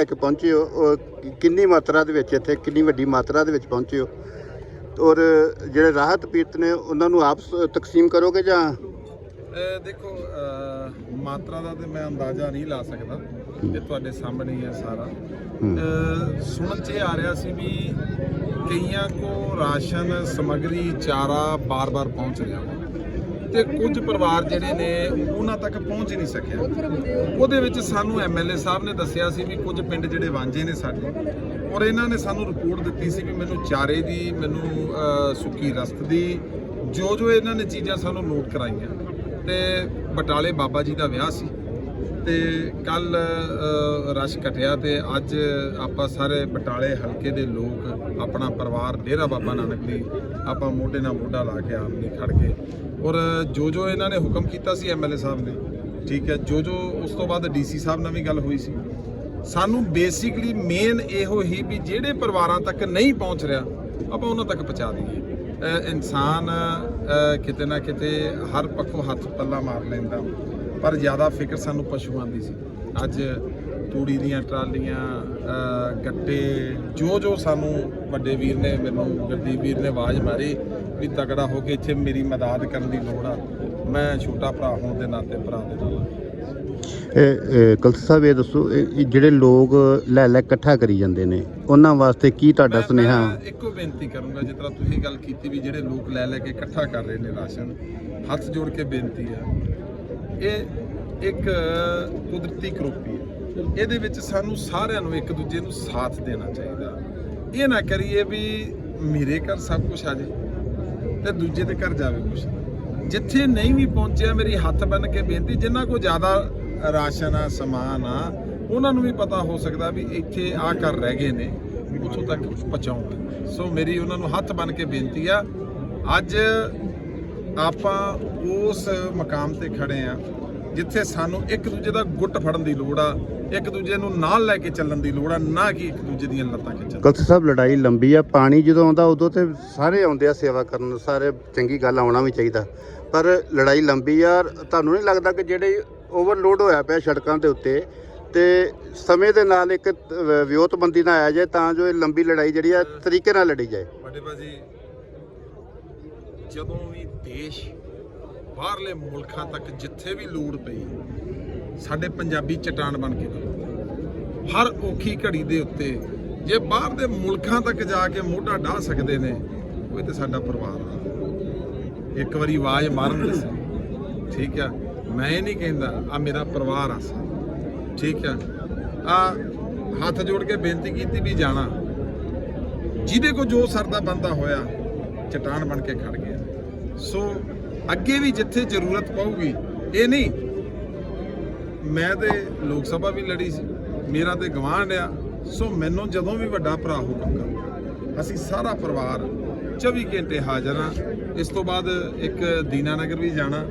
ਲੈ ਕੇ ਪਹੁੰਚੇ ਹੋ ਕਿ- ਕਿੰਨੀ ਮਾਤਰਾ ਦੇ ਵਿੱਚ ਇੱਥੇ ਕਿੰਨੀ ਵੱਡੀ ਮਾਤਰਾ ਦੇ ਵਿੱਚ ਪਹੁੰਚੇ ਹੋ? ਔਰ ਜਿਹੜੇ ਰਾਹਤ ਪੀੜਤ ਨੇ ਉਹਨਾਂ ਨੂੰ ਆਪ ਤਕਸੀਮ ਕਰੋਗੇ ਜਾਂ? ਦੇਖੋ ਮਾਤਰਾ ਦਾ ਤੇ ਮੈਂ ਅੰਦਾਜ਼ਾ ਨਹੀਂ ਲਾ ਸਕਦਾ ਇਹ ਤੁਹਾਡੇ ਸਾਹਮਣੇ ਹੀ ਹੈ ਸਾਰਾ। ਸੁਣਨ 'ਚ ਆ ਰਿਹਾ ਸੀ ਵੀ ਕਈਆਂ ਕੋ ਰਾਸ਼ਨ ਸਮਗਰੀ ਚਾਰਾ ਬਾਰ-ਬਾਰ ਪਹੁੰਚ ਰਿਹਾ। ਤੇ ਕੁਝ ਪਰਿਵਾਰ ਜਿਹੜੇ ਨੇ ਉਹਨਾਂ ਤੱਕ ਪਹੁੰਚ ਹੀ ਨਹੀਂ ਸਕਿਆ। ਉਹਦੇ ਵਿੱਚ ਸਾਨੂੰ ਐਮਐਲਏ ਸਾਹਿਬ ਨੇ ਦੱਸਿਆ ਸੀ ਵੀ ਕੁਝ ਪਿੰਡ ਜਿਹੜੇ ਵਾਂਝੇ ਨੇ ਸਾਡੇ, ਔਰ ਇਹਨਾਂ ਨੇ ਸਾਨੂੰ ਰਿਪੋਰਟ ਦਿੱਤੀ ਸੀ ਵੀ ਮੈਨੂੰ ਚਾਰੇ ਦੀ, ਮੈਨੂੰ ਸੁੱਕੀ ਰਸਤ ਦੀ ਜੋ ਜੋ ਇਹਨਾਂ ਨੇ ਚੀਜ਼ਾਂ ਸਾਨੂੰ ਨੋਟ ਕਰਾਈਆਂ। ਤੇ ਬਟਾਲੇ ਬਾਬਾ ਜੀ ਦਾ ਵਿਆਹ ਸੀ, ਤੇ ਕੱਲ ਰਸ਼ ਘਟਿਆ ਤੇ ਅੱਜ ਆਪਾਂ ਸਾਰੇ ਬਟਾਲੇ ਹਲਕੇ ਦੇ ਲੋਕ, ਆਪਣਾ ਪਰਿਵਾਰ ਡੇਰਾ ਬਾਬਾ ਨਾਨਕ ਦੀ ਆਪਾਂ ਮੋਢੇ ਨਾਲ ਮੋਢਾ ਲਾ ਕੇ ਆਪ ਨਹੀਂ ਖੜ ਗਏ। ਔਰ ਜੋ ਜੋ ਇਹਨਾਂ ਨੇ ਹੁਕਮ ਕੀਤਾ ਸੀ ਐਮਐਲਏ ਸਾਹਿਬ ਨੇ, ਠੀਕ ਹੈ, ਜੋ ਜੋ ਉਸ ਤੋਂ ਬਾਅਦ ਡੀਸੀ ਸਾਹਿਬ ਨਾਲ ਵੀ ਗੱਲ ਹੋਈ ਸੀ। ਸਾਨੂੰ ਬੇਸਿਕਲੀ ਮੇਨ ਇਹੋ ਹੀ ਵੀ ਜਿਹੜੇ ਪਰਿਵਾਰਾਂ ਤੱਕ ਨਹੀਂ ਪਹੁੰਚ ਰਿਹਾ, ਆਪਾਂ ਉਹਨਾਂ ਤੱਕ ਪਹੁੰਚਾ ਦਈਏ। ਇਨਸਾਨ ਕਿਤੇ ਨਾ ਕਿਤੇ ਹਰ ਪੱਖੋਂ ਹੱਥ ਪੱਲਾ ਮਾਰ ਲੈਂਦਾ। ਪਰ ਜ਼ਿਆਦਾ ਫਿਕਰ ਸਾਨੂੰ ਪਸ਼ੂਆਂ ਦੀ ਸੀ। ਅੱਜ ਤੂੜੀ ਦੀਆਂ ਟਰਾਲੀਆਂ ਗੱਟੇ ਜੋ ਜੋ ਸਾਨੂੰ ਵੱਡੇ ਵੀਰ ਨੇ ਮੈਨੂੰ ਗੱਡੀ ਵੀਰ ਨੇ ਆਵਾਜ਼ ਮਾਰੀ ਵੀ ਤਕੜਾ ਹੋ ਕੇ ਇੱਥੇ ਮੇਰੀ ਮਦਦ ਕਰਨ ਦੀ ਲੋੜ ਆ। ਮੈਂ ਛੋਟਾ ਭਰਾ ਹੋਣ ਦੇ ਨਾਤੇ ਭਰਾ ਦੇ ਨਾਲ। ਇਹ ਕਲਸੀ ਸਾਹਿਬ ਇਹ ਦੱਸੋ ਇਹ ਜਿਹੜੇ ਲੋਕ ਲੈ ਲੈ ਇਕੱਠਾ ਕਰੀ ਜਾਂਦੇ ਨੇ ਉਹਨਾਂ ਵਾਸਤੇ ਕੀ ਤੁਹਾਡਾ ਸੁਨੇਹਾ? ਇੱਕੋ ਬੇਨਤੀ ਕਰੂੰਗਾ ਜਿਸ ਤਰ੍ਹਾਂ ਤੁਸੀਂ ਗੱਲ ਕੀਤੀ ਵੀ ਜਿਹੜੇ ਲੋਕ ਲੈ ਲੈ ਕੇ ਇਕੱਠਾ ਕਰ ਰਹੇ ਨੇ ਰਾਸ਼ਨ ਹੱਥ ਜੋੜ ਕੇ ਬੇਨਤੀ ਆ। ਇਹ ਇੱਕ ਕੁਦਰਤੀ ਕਰੋਪੀ ਹੈ ਇਹਦੇ ਵਿੱਚ ਸਾਨੂੰ ਸਾਰਿਆਂ ਨੂੰ ਇੱਕ ਦੂਜੇ ਨੂੰ ਸਾਥ ਦੇਣਾ ਚਾਹੀਦਾ। ਇਹ ਨਾ ਕਰੀਏ ਵੀ ਮੇਰੇ ਘਰ ਸਭ ਕੁਝ ਆ ਜੇ ਤੇ ਦੂਜੇ ਦੇ ਘਰ ਜਾਵੇ ਕੁਝ ਜਿੱਥੇ ਨਹੀਂ ਵੀ ਪਹੁੰਚਿਆ ਮੇਰੀ ਹੱਥ ਬੰਨ ਕੇ ਬੇਨਤੀ ਜਿਨ੍ਹਾਂ ਕੋ ਜ਼ਿਆਦਾ ਰਾਸ਼ਨ ਆ, ਸਮਾਨ ਆ, ਉਹਨਾਂ ਨੂੰ ਵੀ ਪਤਾ ਹੋ ਸਕਦਾ ਵੀ ਇੱਥੇ ਆ ਘਰ ਰਹਿ ਗਏ ਨੇ, ਉੱਥੋਂ ਤੱਕ ਪਹੁੰਚਾਉਣ। ਸੋ ਮੇਰੀ ਉਹਨਾਂ ਨੂੰ ਹੱਥ ਬੰਨ ਕੇ ਬੇਨਤੀ ਆ, ਅੱਜ ਆਪਾਂ ਉਸ ਮਕਾਮ ਤੇ ਖੜੇ ਆ ਜਿੱਥੇ ਸਾਨੂੰ ਇੱਕ ਦੂਜੇ ਦਾ ਗੁੱਟ ਫੜਨ ਦੀ ਲੋੜ ਆ ਇੱਕ ਦੂਜੇ ਨੂੰ ਨਾਲ ਲੈ ਕੇ ਚੱਲਣ ਦੀ ਲੋੜ ਆ ਨਾ ਕਿ ਇੱਕ ਦੂਜੇ ਦੀਆਂ ਲੱਤਾਂ ਖਿੱਚਣ ਕਲਸੀ ਸਾਹਿਬ ਲੜਾਈ ਲੰਬੀ ਆ ਪਾਣੀ ਜਦੋਂ ਆਉਂਦਾ ਉਦੋਂ ਤੇ ਸਾਰੇ ਆਉਂਦੇ ਆ ਸੇਵਾ ਕਰਨ ਸਾਰੇ ਚੰਗੀ ਗੱਲ ਆਉਣਾ ਵੀ ਚਾਹੀਦਾ। ਪਰ ਲੜਾਈ ਲੰਬੀ ਆ ਤੁਹਾਨੂੰ ਨਹੀਂ ਲੱਗਦਾ ਕਿ ਜਿਹੜੇ ਓਵਰਲੋਡ ਹੋਇਆ ਪਿਆ ਸੜਕਾਂ ਦੇ ਉੱਤੇ ਤੇ ਸਮੇਂ ਦੇ ਨਾਲ ਇੱਕ ਵਿਉਂਤਬੰਦੀ ਨਾਲ ਆਇਆ ਜਾਏ ਤਾਂ ਜੋ ਇਹ ਲੰਬੀ ਲੜਾਈ ਜਿਹੜੀ ਆ ਤਰੀਕੇ ਨਾਲ ਲੜੀ ਜਾਏ। ਵੱਡੇ ਭਾਜੀ ਜਦੋਂ ਵੀ ਦੇਸ਼ ਬਾਹਰਲੇ ਮੁਲਕਾਂ ਤੱਕ ਜਿੱਥੇ ਵੀ ਲੋੜ ਪਈ, ਸਾਡੇ ਪੰਜਾਬੀ ਚਟਾਨ ਬਣ ਕੇ ਖੜੋ। ਹਰ ਔਖੀ ਘੜੀ ਦੇ ਉੱਤੇ ਜੇ ਬਾਹਰ ਦੇ ਮੁਲਕਾਂ ਤੱਕ ਜਾ ਕੇ ਮੋਢਾ ਢਾ ਸਕਦੇ ਨੇ, ਉਹ ਤੇ ਸਾਡਾ ਪਰਿਵਾਰ ਆ। ਇੱਕ ਵਾਰੀ ਆਵਾਜ਼ ਮਾਰਨ ਦੇ ਸੀ। ਠੀਕ ਆ, ਮੈਂ ਇਹ ਨਹੀਂ ਕਹਿੰਦਾ, ਆ ਮੇਰਾ ਪਰਿਵਾਰ ਆ ਸਾਰਾ ਠੀਕ ਆ ਆ ਹੱਥ ਜੋੜ ਕੇ ਬੇਨਤੀ ਕੀਤੀ ਵੀ ਜਾਣਾ। ਜਿਹਦੇ ਕੋ ਜੋ ਸਰਦਾ ਬੰਦਾ ਹੋਇਆ, ਚਟਾਨ ਬਣ ਕੇ ਖੜ ਗਿਆ। ਸੋ ਅੱਗੇ ਵੀ ਜਿੱਥੇ ਜ਼ਰੂਰਤ ਪਊਗੀ, ਇਹ ਨਹੀਂ। ਮੈਂ ਤੇ ਲੋਕ ਸਭਾ ਵੀ ਲੜੀ ਸੀ, ਮੇਰਾ ਤੇ ਗਵਾਂਢ ਆ, ਸੋ ਮੈਨੂੰ ਜਦੋਂ ਵੀ ਵੱਡਾ ਭਰਾ ਹੋਊਗਾ, ਅਸੀਂ ਸਾਰਾ ਪਰਿਵਾਰ 24 ਘੰਟੇ ਹਾਜ਼ਰ ਆ ਇਸ ਤੋਂ ਬਾਅਦ ਇੱਕ ਦੀਨਾਨਗਰ ਵੀ ਜਾਣਾ,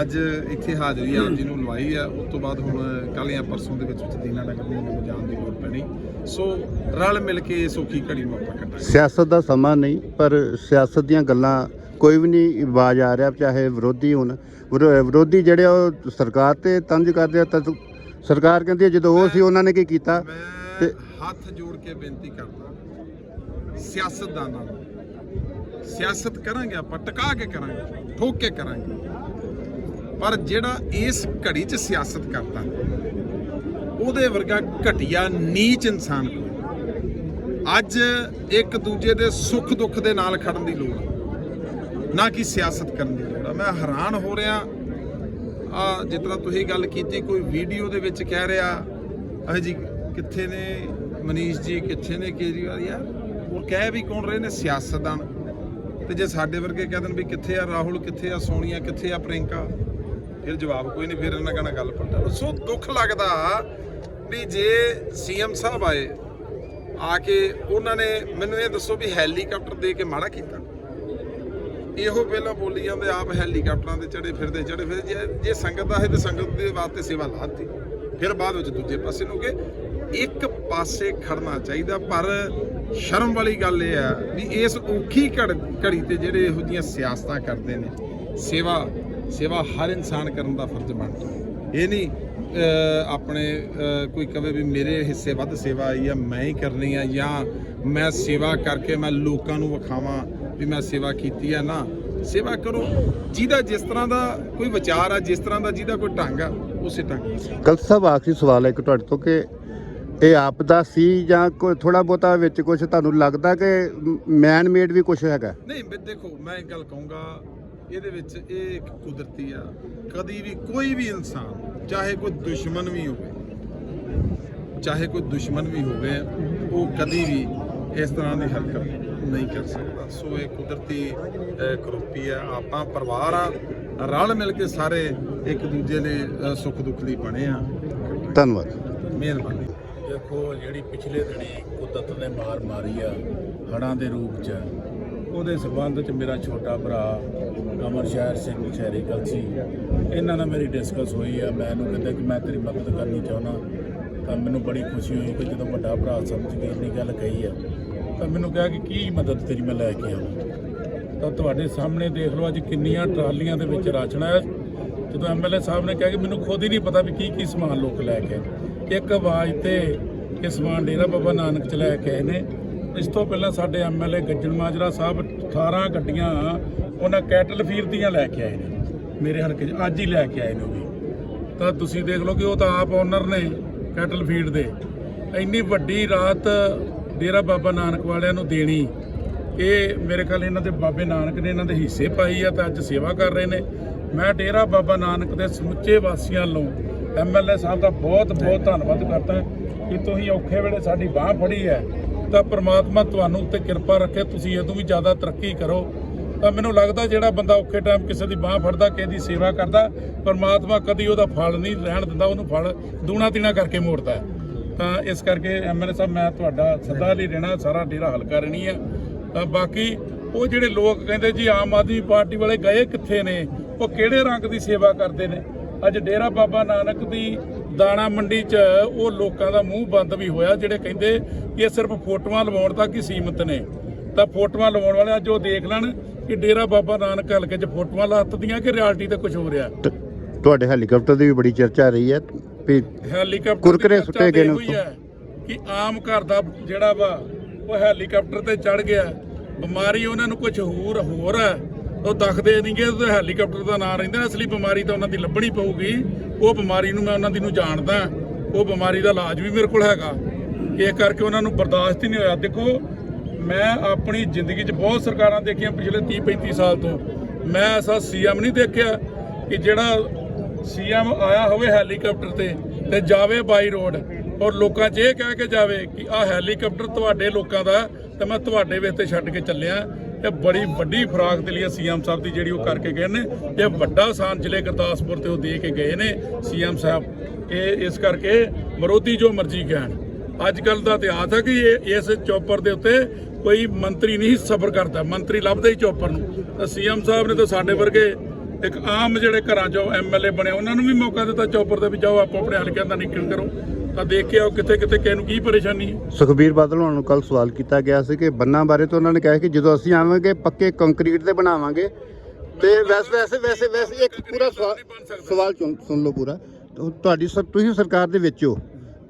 ਅੱਜ ਇੱਥੇ ਹਾਜ਼ਰੀ ਆਪ ਜੀ ਨੂੰ ਲਵਾਈ ਆ, ਉਸ ਤੋਂ ਬਾਅਦ ਹੁਣ ਕੱਲ੍ਹ ਜਾਂ ਪਰਸੋਂ ਦੇ ਵਿੱਚ ਵਿੱਚ ਦੀਨਾਨਗਰ ਨੂੰ ਜਾਣ ਦੀ ਲੋੜ ਪੈਣੀ। ਸੋ ਰਲ ਮਿਲ ਕੇ ਇਸ ਔਖੀ ਘੜੀ ਨੂੰ ਆਪਾਂ ਕੱਟਾਂਗੇ ਸਿਆਸਤ ਦਾ ਸਮਾਂ ਨਹੀਂ, ਪਰ ਸਿਆਸਤ ਦੀਆਂ ਗੱਲਾਂ ਕੋਈ ਵੀ ਨਹੀਂ ਆਵਾਜ਼ ਆ ਰਿਹਾ ਚਾਹੇ ਵਿਰੋਧੀ ਹੋਣ। ਵਿਰੋ- ਵਿਰੋਧੀ ਜਿਹੜੇ ਆ ਉਹ ਸਰਕਾਰ ਤੇ ਤੰਜ ਕਰਦੇ ਆ ਤਾਂ ਸਰਕਾਰ ਕਹਿੰਦੀ ਹੈ ਜਦੋਂ ਉਹ ਸੀ ਉਹਨਾਂ ਨੇ ਕੀ ਕੀਤਾ? ਮੈਂ ਤੇ- ਹੱਥ ਜੋੜ ਕੇ ਬੇਨਤੀ ਕਰਦਾ ਸਿਆਸਤਦਾਨਾਂ ਨੂੰ। ਸਿਆਸਤ ਕਰਾਂਗੇ ਆਪਾਂ ਟਿਕਾ ਕੇ ਕਰਾਂਗੇ ਠੋਕ ਕੇ ਕਰਾਂਗੇ। ਪਰ ਜਿਹੜਾ ਇਸ ਘੜੀ 'ਚ ਸਿਆਸਤ ਕਰਦਾ ਉਹਦੇ ਵਰਗਾ ਘਟੀਆ ਨੀਚ ਇਨਸਾਨ ਕੋਈ ਅੱਜ ਇੱਕ ਦੂਜੇ ਦੇ ਸੁੱਖ ਦੁੱਖ ਦੇ ਨਾਲ ਖੜਨ ਦੀ ਲੋੜ ਆ। ਨਾ ਕਿ ਸਿਆਸਤ ਕਰਨ ਦੀ ਲੋੜ ਆ। ਮੈਂ ਹੈਰਾਨ ਹੋ ਰਿਹਾ ਆ, ਜਿਸ ਤਰ੍ਹਾਂ ਤੁਸੀਂ ਗੱਲ ਕੀਤੀ, ਕੋਈ ਵੀਡੀਓ ਦੇ ਵਿੱਚ ਕਹਿ ਰਿਹਾ, ਅਹ ਜੀ, ਕਿੱਥੇ ਨੇ ਮਨੀਸ਼ ਜੀ, ਕਿੱਥੇ ਨੇ ਕੇਜਰੀਵਾਲ? ਯਾਰ, ਉਹ ਕਹਿ ਵੀ ਕੌਣ ਰਹੇ ਨੇ? ਸਿਆਸਤਦਾਨ। ਤੇ ਜੇ ਸਾਡੇ ਵਰਗੇ ਕਹਿ ਦੇਣ ਵੀ ਕਿੱਥੇ ਆ ਰਾਹੁਲ, ਕਿੱਥੇ ਆ ਸੋਨੀਆ, ਕਿੱਥੇ ਆ ਪ੍ਰਿੰਕਾ ਫਿਰ ਜਵਾਬ ਕੋਈ ਨਹੀਂ, ਫਿਰ ਇਹਨਾਂ ਕਹਣਾ ਗੱਲ ਪੱਟਾ ਸੋ ਦੁੱਖ ਲੱਗਦਾ ਵੀ ਜੇ ਸੀਐਮ ਸਾਹਿਬ ਆਏ, ਆ ਕੇ ਉਹਨਾਂ ਨੇ ਮੈਨੂੰ ਇਹ ਦੱਸੋ ਵੀ ਹੈਲੀਕਾਪਟਰ ਦੇ ਕੇ ਮਾੜਾ ਕੀਤਾ। ਇਹੋ ਪਹਿਲਾਂ ਬੋਲੀ ਜਾਂਦੇ ਆਪ ਹੈਲੀਕਾਪਟਰਾਂ ਤੇ ਚੜੇ ਫਿਰਦੇ ਚੜੇ ਫਿਰਦੇ ਜੇ ਜੇ ਸੰਗਤ ਆਏ ਹੈ ਤੇ ਸੰਗਤ ਦੇ ਵਾਸਤੇ ਸੇਵਾ ਲਾਤੀ। ਫਿਰ ਬਾਅਦ ਵਿੱਚ ਦੂਜੇ ਪਾਸੇ ਨੂੰ ਕਿ ਇੱਕ ਪਾਸੇ ਖੜਨਾ ਚਾਹੀਦਾ ਪਰ ਸ਼ਰਮ ਵਾਲੀ ਗੱਲ ਇਹ ਆ ਵੀ ਇਸ ਔਖੀ ਘੜ- ਘੜੀ ਤੇ ਜਿਹੜੇ ਇਹੋ ਜਿਹੀਆਂ ਸਿਆਸਤਾਂ ਕਰਦੇ ਨੇ ਸੇਵਾ ਸੇਵਾ ਹਰ ਇਨਸਾਨ ਕਰਨ ਦਾ ਫਰਜ਼ ਬਣਦਾ ਇਹ ਨਹੀਂ ਅਹ, ਆਪਣੇ ਅਹ, ਕੋਈ ਕਵੇ ਵੀ ਮੇਰੇ ਹਿੱਸੇ ਵੱਧ ਸੇਵਾ ਆਈ ਆ ਮੈਂ ਹੀ ਕਰਨੀ ਆ ਜਾਂ ਮੈਂ ਸੇਵਾ ਕਰਕੇ ਮੈਂ ਲੋਕਾਂ ਨੂੰ ਵਿਖਾਵਾਂ। ਵੀ ਮੈਂ ਸੇਵਾ ਕੀਤੀ ਆ ਨਾ ਸੇਵਾ ਕਰੋ। ਜਿਹਦਾ ਜਿਸ ਤਰ੍ਹਾਂ ਦਾ ਕੋਈ ਵਿਚਾਰ ਆ ਜਿਸ ਤਰ੍ਹਾਂ ਦਾ ਜਿਹਦਾ ਕੋਈ ਢੰਗ ਆ ਉਸੇ ਢੰਗ ਕਲਸੀ ਸਾਹਿਬ ਆਖਰੀ ਸਵਾਲ ਹੈ ਇੱਕ ਤੁਹਾਡੇ ਤੋਂ ਕਿ ਇਹ ਆਪ ਦਾ ਸੀ ਜਾਂ ਕੋਈ ਥੋੜਾ ਬਹੁਤਾ ਵਿੱਚ ਕੁਝ ਤੁਹਾਨੂੰ ਲੱਗਦਾ ਕਿ ਮੈਨ ਮੇਡ ਵੀ ਕੁਝ ਹੈਗਾ? ਨਹੀਂ ਮੈਂ ਦੇਖੋ ਮੈਂ ਇੱਕ ਗੱਲ ਕਹੂੰਗਾ ਇਹਦੇ ਵਿੱਚ ਇਹ ਇੱਕ ਕੁਦਰਤੀ ਆ। ਕਦੀ ਵੀ ਕੋਈ ਵੀ ਇਨਸਾਨ ਚਾਹੇ ਕੋਈ ਦੁਸ਼ਮਣ ਵੀ ਹੋਵੇ ਚਾਹੇ ਕੋਈ ਦੁਸ਼ਮਣ ਵੀ ਹੋਵੇ ਉਹ ਕਦੀ ਵੀ ਇਸ ਤਰ੍ਹਾਂ ਦੀ ਹਰਕਤ ਨਹੀਂ ਕਰ ਸਕਦਾ। ਸੋ ਇਹ ਕੁਦਰਤੀ ਕਰੋਪੀ ਆ ਆਪਾਂ ਪਰਿਵਾਰ ਆ ਰਲ ਮਿਲ ਕੇ ਸਾਰੇ ਇੱਕ ਦੂਜੇ ਦੇ ਅਹ, ਸੁੱਖ ਦੁੱਖ ਲਈ ਬਣੇ ਆ। ਧੰਨਵਾਦ। ਮਿਹਰਬਾਨੀ। ਦੇਖੋ ਜਿਹੜੀ ਪਿਛਲੇ ਦਿਨੀ ਕੁਦਰਤ ਨੇ ਮਾਰ ਮਾਰੀ ਆ ਹੜ੍ਹਾਂ ਦੇ ਰੂਪ 'ਚ ਉਹਦੇ ਸਬੰਧ 'ਚ ਮੇਰਾ ਛੋਟਾ ਭਰਾ ਅਮਰ ਸ਼ਹਿਰ ਸਿੰਘ ਸ਼ਹਿਰੀ ਕਲਸੀ ਇਹਨਾਂ ਨਾਲ ਮੇਰੀ ਡਿਸਕਸ ਹੋਈ ਆ। ਮੈਂ ਇਹਨੂੰ ਕਹਿੰਦਾ ਕਿ ਮੈਂ ਤੇਰੀ ਮਦਦ ਕਰਨੀ ਚਾਹੁੰਦਾ। ਤਾਂ ਮੈਨੂੰ ਬੜੀ ਖੁਸ਼ੀ ਹੋਈ ਕਿ ਜਦੋਂ ਵੱਡਾ ਭਰਾ ਸਮਝ ਕੇ ਆਪਣੀ ਗੱਲ ਕਹੀ ਆ, ਤਾਂ ਮੈਨੂੰ ਕਿਹਾ ਕਿ ਕੀ ਮਦਦ ਤੇਰੀ ਮੈਂ ਲੈ ਕੇ ਆਵਾਂ। ਤਾਂ ਤੁਹਾਡੇ ਸਾਹਮਣੇ ਦੇਖ ਲਓ ਅੱਜ ਕਿੰਨੀਆਂ ਟਰਾਲੀਆਂ ਦੇ ਵਿੱਚ ਰਾਸ਼ਨ ਆਇਆ। ਜਦੋਂ ਐਮਐਲਏ ਸਾਹਿਬ ਨੇ ਕਿਹਾ ਕਿ ਮੈਨੂੰ ਖੁਦ ਹੀ ਨਹੀਂ ਪਤਾ ਵੀ ਕੀ ਕੀ ਸਮਾਨ ਲੋਕ ਲੈ ਕੇ ਆਏ। ਇੱਕ ਆਵਾਜ਼ ਤੇ ਇਹ ਸਮਾਨ ਡੇਰਾ ਬਾਬਾ ਨਾਨਕ ਚ ਲੈ ਕੇ ਆਏ ਨੇ। ਇਸ ਤੋਂ ਪਹਿਲਾਂ ਸਾਡੇ ਐਮਐਲਏ ਗੱਜਣ ਮਾਜਰਾ ਸਾਹਿਬ 18 ਗੱਡੀਆਂ ਉਹਨਾਂ ਕੈਟਲ ਫੀਰ ਦੀਆਂ ਲੈ ਕੇ ਆਏ ਨੇ। ਮੇਰੇ ਹਲਕੇ 'ਚ ਅੱਜ ਹੀ ਲੈ ਕੇ ਆਏ ਨੇ ਉਹ ਵੀ। ਤਾਂ ਤੁਸੀਂ ਦੇਖ ਲਓ ਕਿ ਉਹ ਤਾਂ ਆਪ ਓਨਰ ਨੇ। ਕੈਟਲ ਫੀਡ ਦੇ। ਇੰਨੀ ਵੱਡੀ ਰਾਤ ਡੇਰਾ ਬਾਬਾ ਨਾਨਕ ਵਾਲਿਆਂ ਨੂੰ ਦੇਣੀ, ਇਹ ਮੇਰੇ ਖਿਆਲ ਇਹਨਾਂ ਦੇ ਬਾਬੇ ਨਾਨਕ ਨੇ ਇਹਨਾਂ ਦੇ ਹਿੱਸੇ ਪਾਈ ਆ ਤਾਂ ਅੱਜ ਸੇਵਾ ਕਰ ਰਹੇ ਨੇ। ਮੈਂ ਡੇਰਾ ਬਾਬਾ ਨਾਨਕ ਦੇ ਸਮੁੱਚੇ ਵਾਸੀਆਂ ਵੱਲੋਂ ਐਮਐਲਏ ਸਾਹਿਬ ਦਾ ਬਹੁਤ ਬਹੁਤ ਧੰਨਵਾਦ ਕਰਦਾ ਕਿ ਤੁਸੀਂ ਔਖੇ ਵੇਲੇ ਸਾਡੀ ਬਾਹ ਫੜੀ ਹੈ। ਤਾਂ ਪ੍ਰਮਾਤਮਾ ਤੁਹਾਨੂੰ ਉੱਤੇ ਕਿਰਪਾ ਰੱਖੇ, ਤੁਸੀਂ ਇਹ ਤੋਂ ਵੀ ਜ਼ਿਆਦਾ ਤਰੱਕੀ ਕਰੋ। ਤਾਂ ਮੈਨੂੰ ਲੱਗਦਾ ਜਿਹੜਾ ਬੰਦਾ ਔਖੇ ਟਾਈਮ ਕਿਸੇ ਦੀ ਬਾਹ ਫੜਦਾ, ਕਿਸੇ ਦੀ ਸੇਵਾ ਕਰਦਾ, ਪਰਮਾਤਮਾ ਕਦੀ ਉਹਦਾ ਫਲ ਨਹੀਂ ਰਹਿਣ ਦਿੰਦਾ, ਉਹਨੂੰ ਫਲ ਦੂਣਾ ਤੀਣਾ ਕਰਕੇ ਮੋੜਦਾ ਤਾਂ ਇਸ ਕਰਕੇ ਐਮਐਲਏ ਸਾਹਿਬ, ਮੈਂ ਤੁਹਾਡਾ ਸੱਦਾ ਲਈ ਰਹਿਣਾ ਸਾਰਾ ਡੇਰਾ ਹਲਕਾ ਰਹਿਣੀ ਆ ਤਾਂ ਬਾਕੀ ਉਹ ਜਿਹੜੇ ਲੋਕ ਕਹਿੰਦੇ ਜੀ, ਆਮ ਆਦਮੀ ਪਾਰਟੀ ਵਾਲੇ ਗਏ ਕਿੱਥੇ ਨੇ? ਉਹ ਕਿਹੜੇ ਰੰਗ ਦੀ ਸੇਵਾ ਕਰਦੇ ਨੇ? ਅੱਜ ਡੇਰਾ ਬਾਬਾ ਨਾਨਕ ਦੀ ਦਾਣਾ ਮੰਡੀ 'ਚ ਉਹ ਲੋਕਾਂ ਦਾ ਮੂੰਹ ਬੰਦ ਵੀ ਹੋਇਆ, ਜਿਹੜੇ ਕਹਿੰਦੇ ਕਿ ਇਹ ਸਿਰਫ ਫੋਟੋਆਂ ਲਵਾਉਣ ਤੱਕ ਹੀ ਸੀਮਿਤ ਨੇ। ਤਾਂ ਫੋਟੋਆਂ ਲਵਾਉਣ ਵਾਲੇ ਅੱਜ ਉਹ ਦੇਖ ਲੈਣ ਕਿ ਡੇਰਾ ਬਾਬਾ ਨਾਨਕ ਹਲਕੇ 'ਚ ਫੋਟੋਆਂ ਲੱਤਦੀਆਂ ਕਿ ਰਿਐਲਿਟੀ ਤੇ ਕੁਝ ਹੋ ਰਿਹਾ? ਤੁਹਾਡੇ ਹੈਲੀਕਾਪਟਰ ਦੀ ਵੀ ਬੜੀ ਚਰਚਾ ਰਹੀ ਹੈ ਵੀ ਹੈਲੀਕਾਪਟਰ ਕੁਰਕਰੇ ਸੁੱਟੇ ਗਏ ਨੇ ਕਿ ਆਮ ਘਰ ਦਾ ਜਿਹੜਾ ਵਾ ਉਹ ਹੈਲੀਕਾਪਟਰ ਤੇ ਚੜ ਗਿਆ। ਬਿਮਾਰੀ ਉਹਨਾਂ ਨੂੰ ਕੁਝ ਹੋਰ ਹੋਰ ਹੈ। ਉਹ ਦੱਖਦੇ ਨਹੀਂਗੇ ਤੇ ਹੈਲੀਕਾਪਟਰ ਦਾ ਨਾਂ ਰਹਿੰਦਾ। ਅਸਲੀ ਬਿਮਾਰੀ ਤਾਂ ਉਹਨਾਂ ਦੀ ਲੱਭਣੀ ਪਊਗੀ। ਉਹ ਬਿਮਾਰੀ ਨੂੰ ਮੈਂ ਉਹਨਾਂ ਦੀ ਨੂੰ ਜਾਣਦਾ। ਉਹ ਬਿਮਾਰੀ ਦਾ ਇਲਾਜ ਵੀ ਮੇਰੇ ਕੋਲ ਹੈਗਾ। ਇਹ ਕਰਕੇ ਉਹਨਾਂ ਨੂੰ ਬਰਦਾਸ਼ਤ ਹੀ ਨਹੀਂ ਹੋਇਆ। ਦੇਖੋ ਮੈਂ ਆਪਣੀ ਜ਼ਿੰਦਗੀ 'ਚ ਬਹੁਤ ਸਰਕਾਰਾਂ ਦੇਖੀਆਂ ਪਿਛਲੇ 30 35 ਸਾਲ ਤੋਂ। ਮੈਂ ਐਸਾ ਸੀਐਮ ਨਹੀਂ ਦੇਖਿਆ ਕਿ ਜਿਹੜਾ ਸੀਐਮ ਆਇਆ ਹੋਵੇ ਹੈਲੀਕਾਪਟਰ ਤੇ ਤੇ ਜਾਵੇ ਬਾਈ ਰੋਡ। ਔਰ ਲੋਕਾਂ 'ਚ ਇਹ ਕਹਿ ਕੇ ਜਾਵੇ ਕਿ ਆਹ ਹੈਲੀਕਾਪਟਰ ਤੁਹਾਡੇ ਲੋਕਾਂ ਦਾ, ਤੇ ਮੈਂ ਤੁਹਾਡੇ ਵੇਖ ਤੇ ਛੱਡ ਕੇ ਚੱਲਿਆ। ਇਹ ਬੜੀ ਵੱਡੀ ਫਰਾਕ ਦੇ ਲਈ ਸੀਐਮ ਸਾਹਿਬ ਦੀ ਜਿਹੜੀ ਉਹ ਕਰਕੇ ਗਏ ਨੇ। ਇਹ ਵੱਡਾ ਆਸਾਨ ਜ਼ਿਲ੍ਹੇ ਗੁਰਦਾਸਪੁਰ ਤੇ ਉਹ ਦੇ ਕੇ ਗਏ ਨੇ ਸੀਐਮ ਸਾਹਿਬ। ਇਹ ਇਸ ਕਰਕੇ ਵਿਰੋਧੀ ਜੋ ਮਰਜ਼ੀ ਕਹਿਣ। ਅੱਜ ਕੱਲ ਦਾ ਇਤਿਹਾਸ ਹੈ ਕਿ ਇਹ ਇਸ ਚੌਪਰ ਦੇ ਉੱਤੇ ਕੋਈ ਮੰਤਰੀ ਨਹੀਂ ਸਬਰ ਕਰਦਾ। ਮੰਤਰੀ ਲੱਭਦੇ ਹੀ ਚੌਪਰ ਨੂੰ ਤਾਂ ਸੀਐਮ ਸਾਹਿਬ ਨੇ ਤਾਂ ਸਾਡੇ ਵਰਗੇ ਇੱਕ ਆਮ ਜਿਹੜੇ ਘਰਾਂ ਚੋਂ ਐਮਐਲਏ ਬਣੇ ਉਹਨਾਂ ਨੂੰ ਵੀ ਮੌਕਾ ਦਿੱਤਾ ਚੌਪਰ ਦੇ ਵੀ ਜਾਓ ਆਪੋ ਆਪਣੇ ਹਲਕਿਆਂ ਦਾ ਨਿਕਲ ਕਰੋ। ਤਾਂ ਦੇਖ ਕੇ ਆਓ ਕਿੱਥੇ ਕਿੱਥੇ ਕਿਸ ਨੂੰ ਕੀ ਪਰੇਸ਼ਾਨੀ ਹੈ। ਸੁਖਬੀਰ ਬਾਦਲ ਹੋਣਾ ਨੂੰ ਕੱਲ ਸਵਾਲ ਕੀਤਾ ਗਿਆ ਸੀ ਕਿ ਬੰਨਾਂ ਬਾਰੇ ਤਾਂ ਉਹਨਾਂ ਨੇ ਕਿਹਾ ਕਿ ਜਦੋਂ ਅਸੀਂ ਆਵਾਂਗੇ ਪੱਕੇ ਕੰਕਰੀਟ ਦੇ ਬਣਾਵਾਂਗੇ। ਤੇ ਵੈਸੇ ਵੈਸੇ ਵੈਸੇ ਵੈਸੇ ਇੱਕ ਪੂਰਾ ਸਵਾਲ ਸਵਾਲ ਸੁਣ ਲਓ ਪੂਰਾ। ਤੁਹਾਡੀ ਸਰ ਤੁਸੀਂ ਸਰਕਾਰ ਦੇ ਵਿੱਚ ਹੋ।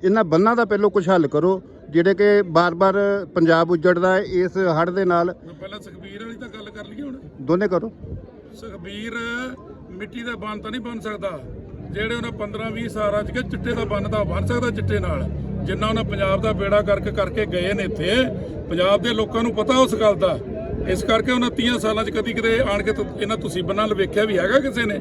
ਇਹਨਾਂ ਬੰਨਾਂ ਦਾ ਪਹਿਲਾਂ ਕੁਝ ਹੱਲ ਕਰੋ। ਜਿਹੜੇ ਕਿ ਬਾਰ-ਬਾਰ ਪੰਜਾਬ ਉਜੜਦਾ ਹੈ ਇਸ ਹੜ੍ਹ ਦੇ ਨਾਲ। ਪਹਿਲਾਂ ਸੁਖਬੀਰ ਵਾਲੀ ਤਾਂ ਗੱਲ ਕਰ ਲਈਏ ਹੁਣ। ਦੋਨੇ ਕਰੋ। ਸੁਖਬੀਰ ਮਿੱਟੀ ਦਾ ਬੰਨ ਤਾਂ ਨਹੀਂ ਬਣ ਸਕਦਾ। ਜਿਹੜੇ ਉਹਨਾਂ 15 20 ਸਾਲਾਂ ਚ ਕਿ ਚਿੱਟੇ ਦਾ ਬੰਨ ਤਾਂ ਬਣ ਸਕਦਾ ਚਿੱਟੇ ਨਾਲ। ਜਿੰਨਾ ਉਹਨਾਂ ਪੰਜਾਬ ਦਾ ਬੇੜਾ ਕਰਕੇ ਕਰਕੇ ਗਏ ਨੇ ਇੱਥੇ ਪੰਜਾਬ ਦੇ ਲੋਕਾਂ ਨੂੰ ਪਤਾ ਉਸ ਗੱਲ ਦਾ। ਇਸ ਕਰਕੇ ਉਹਨਾਂ 30 ਸਾਲਾਂ ਚ ਕਦੀ ਕਿਤੇ ਆਣ ਕੇ ਇਹਨਾਂ ਤੁਸੀਂ ਨਾਲ ਵੇਖਿਆ ਵੀ ਹੈਗਾ ਕਿਸੇ ਨੇ।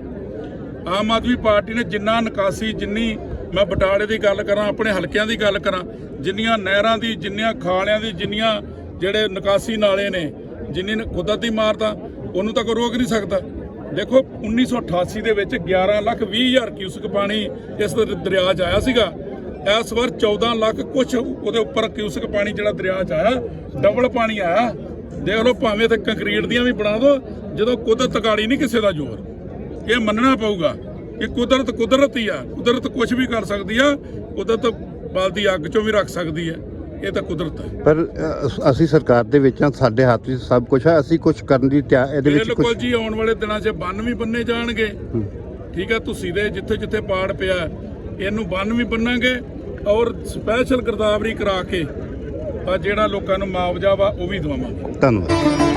ਆਮ ਆਦਮੀ ਪਾਰਟੀ ਨੇ ਜਿੰਨਾ ਨਿਕਾਸੀ ਜਿੰਨੀ ਮੈਂ ਬਟਾਲੇ ਦੀ ਗੱਲ ਕਰਾਂ, ਆਪਣੇ ਹਲਕਿਆਂ ਦੀ ਗੱਲ ਕਰਾਂ, ਜਿੰਨੀਆਂ ਨਹਿਰਾਂ ਦੀ, ਜਿੰਨੀਆਂ ਖਾਲਿਆਂ ਦੀ, ਜਿੰਨੀਆਂ ਜਿਹੜੇ ਨਿਕਾਸੀ ਨਾਲੇ ਨੇ, ਜਿੰਨੀ ਨ- ਕੁਦਰਤੀ ਮਾਰ ਤਾਂ ਉਹਨੂੰ ਤਾਂ ਕੋਈ ਰੋਕ ਨਹੀਂ ਸਕਦਾ। ਦੇਖੋ 1988 ਦੇ ਵਿੱਚ 11 ਲੱਖ 20 ਹਜ਼ਾਰ ਕਿਊਸਕ ਪਾਣੀ ਇਸ ਦਰਿਆ 'ਚ ਆਇਆ ਸੀਗਾ। ਇਸ ਵਾਰ 14 ਲੱਖ ਕੁਛ ਉਹਦੇ ਉੱਪਰ ਕਿਊਸਕ ਪਾਣੀ ਜਿਹੜਾ ਦਰਿਆ 'ਚ ਆਇਆ, ਡਬਲ ਪਾਣੀ ਆਇਆ। ਦੇਖ ਲਓ, ਭਾਵੇਂ ਤੇ ਕੰਕਰੀਟ ਦੀਆਂ ਵੀ ਬਣਾ ਦਿਓ ਜਦੋਂ ਕੁਦਰਤ ਗਾੜੀ ਨਹੀਂ ਕਿਸੇ ਦਾ ਜ਼ੋਰ। ਇਹ ਮੰਨਣਾ ਪਊਗਾ। ਕਿ ਕੁਦਰਤ ਕੁਦਰਤ ਹੀ ਆ। ਕੁਦਰਤ ਕੁਝ ਵੀ ਕਰ ਸਕਦੀ ਆ ਕੁਦਰਤ ਬਲਦੀ ਅੱਗ ਚੋਂ ਵੀ ਰੱਖ ਸਕਦੀ ਹੈ ਇਹ ਤਾਂ ਕੁਦਰਤ ਹੈ ਪਰ ਅ, ਅਸ- ਸਰਕਾਰ ਦੇ ਵਿੱਚ ਹਾਂ ਸਾਡੇ ਹੱਥ ਵਿੱਚ ਸਭ ਕੁਝ ਹੈ ਅਸੀਂ ਕੁਝ ਕਰਨ ਦੀ ਤਿਆ ਇਹਦੇ ਵਿੱਚ ਬਿਲਕੁਲ ਕੁਝ ਜੀ ਆਉਣ ਵਾਲੇ ਦਿਨਾਂ 'ਚ ਬੰਨ ਵੀ ਬੰਨੇ ਜਾਣਗੇ। ਠੀਕ ਹੈ ਤੁਸੀਂ ਦੇ ਜਿੱਥੇ ਜਿੱਥੇ ਪਾੜ ਪਿਆ ਇਹਨੂੰ ਬੰਨ ਵੀ ਬੰਨਾਂਗੇ ਔਰ ਸਪੈਸ਼ਲ ਗਰਦਾਵਰੀ ਕਰਾ ਕੇ ਆ ਜਿਹੜਾ ਲੋਕਾਂ ਨੂੰ ਮੁਆਵਜ਼ਾ ਵਾ ਉਹ ਵੀ ਦਵਾਵਾਂਗੇ। ਧੰਨਵਾਦ।